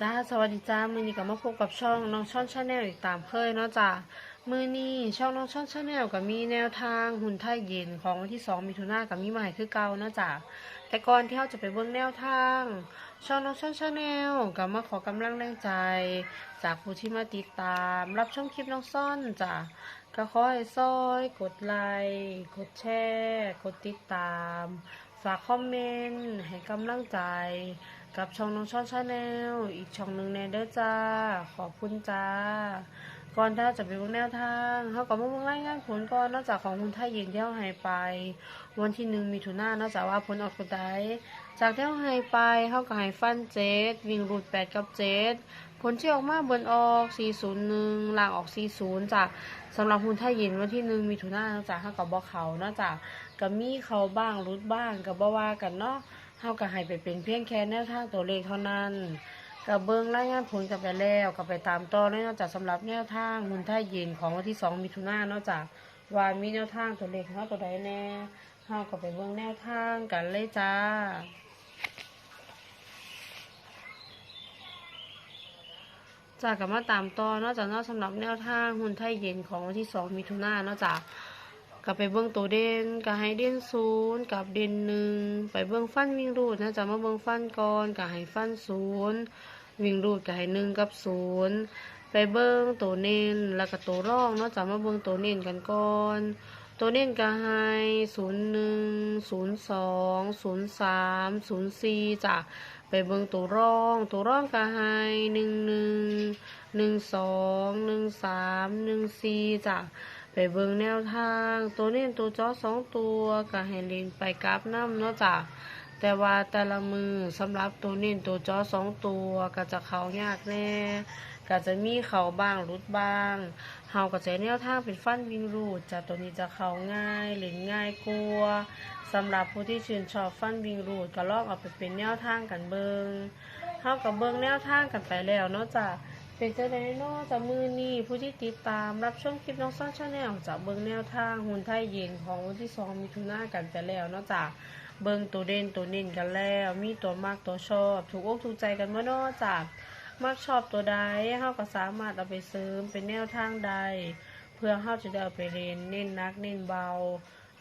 จ้าสวัสดีจ้ามือนี้ก็มาพบกับช่องน้องช่อนชาแนลอีกตามเคยเนาะจ้ามือนี้ช่องน้องช่อนชาแนลก็มีแนวทางหุ่นไทยเย็นของวันที่2มิถุนายนกับมีใหม่คือเก่าเนาะจ้าแต่ก่อนที่เราจะไปเบิ่งแนวทาง ช่องน้องช่อนชาแนลก็มาขอกำลังแรงใจ จากผู้ที่มาติดตาม รับชมคลิปน้องซ่อนจ้าก็ขอให้ซอย กดไลค์กดแชร์ กดติดตาม ฝากคอมเมนต์ให้กำลังใจ กับช่องน้องช่อนชาแนลอีกช่องหนึ่งแนเด้อจ้า ขอบคุณจ้า ก่อนที่เราจะไปเบิ่งแนวทางเขาก็มาเบิ่งรายงานผลก่อนนอกจากของคุณไทยเย็นที่เราให้ไป วันที่หนึ่งมิถุนายนนอกจากว่าผลออกตัวใดจากเที่เราให้ไปเขาก็ให้ฟันเจ็ดวิ่งรูดแปดกับเจ็ดผลที่ออกมาบนออก 401ล่างออก 40จ้ะสำหรับคุณไทยเย็นวันที่หนึ่งมิถุนายนนอกจากเขากับบ่เขานอกจากก็มีเขาบ้างรุดบ้างกับบ่ว่ากันเนาะ เฮาก็ให้ไปเป็นเพียงแค่แนวทางตัวเลขเท่านั้นกับเบิ่งรายงานผลกันไปแล้วก็ไปตามต่อเลยนอกจากสำหรับแนวทางหุ้นทยเย็นของวันที่2มิถุนายนนอกจากว่ามีแนวทางตัวเลขของเฮาตัวใดแน่เฮาก็ไปเบิ่งแนวทางกันเลยจ้าจากกับมาตามต่อนอกจากนอกสำหรับแนวทางหุ้นไทยเย็นของวันที่2มิถุนายนนอกจาก ก็ไปเบิ่งตัวเด่นก็ให้เด่นศูนย์กับเด่นหนึ่งไปเบิ่งฟันวิ่งรูดนะจะมาเบิ่งฟันก่อนก็ให้ฟันศูนย์วิ่งรูดก็ให้หนึ่งกับศูนย์ไปเบิ่งตัวเน้นแล้วก็ตัวร่องเนาะจะมาเบิ่งตัวเน้นกันก่อนตัวเน้นก็ให้ศูนย์หนึ่งศูนย์สองศูนย์สามศูนย์สี่จ้ะไปเบิ่งตัวร่อง ตัวร่องก็ให้หนึ่งหนึ่งหนึ่งสองหนึ่งสามหนึ่งสี่จ้ะ ไปเบิ่งแนวทาง ตัวเน้นตัวจอสองตัวก็ให้เล่นไปกราฟน้ำเนาะจ้ะแต่ว่าแต่ละมือสำหรับตัวเน้นตัวจอสองตัวก็จะเขายากแน่ก็จะมีเขาบ้างรุดบ้างเฮาก็จะแนวทางเป็นฟันวิ่งรูดจ้ะตัวนี้จะเขาง่ายเล่นง่ายกลัวสำหรับผู้ที่ชื่นชอบฟันวิ่งรูดก็ลองเอาไปเป็นแนวทางกันเบิงเฮากับเบิงแนวทางกันไปแล้วเนาะจ้ะ เป็นเจ้าไดโนจากมือนี้ผู้ที่ติดตามรับชมคลิปน้องซ่อนชาแนลจากเบิงแนวทางหุ่นไทยเย็นของวันที่สองมิถุนายนกันไปแล้วเนอกจากเบิงตัวเด่นตัวเน้นกันแล้ว มีตัวมากตัวชอบ ถูกอกถูกใจกันเมื่อนอกจากมักชอบตัวใดเฮาก็สามารถเอาไปเสริมเป็นแนวทางใด เพื่อเฮาจะได้เอาไปเรียนเน้นนักเน้นเบา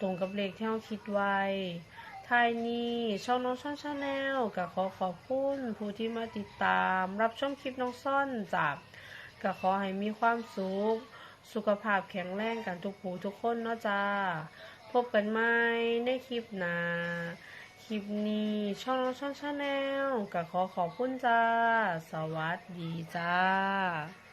ตรงกับเลขที่เฮาคิดไว้ ทายนีช่องน้องซ่อนชาแนลก็ขอขอบคุณผู้ที่มาติดตาม รับชมคลิปน้องซ่อนจากก็ขอให้มีความสุข สุขภาพแข็งแรงกันทุกผู้ทุกคนเนาะจ้า พบกันใหม่ในคลิปหน้าคลิปนี้ช่องน้องซ่อนชาแนลก็ขอขอบคุณจ้า สวัสดีจ้า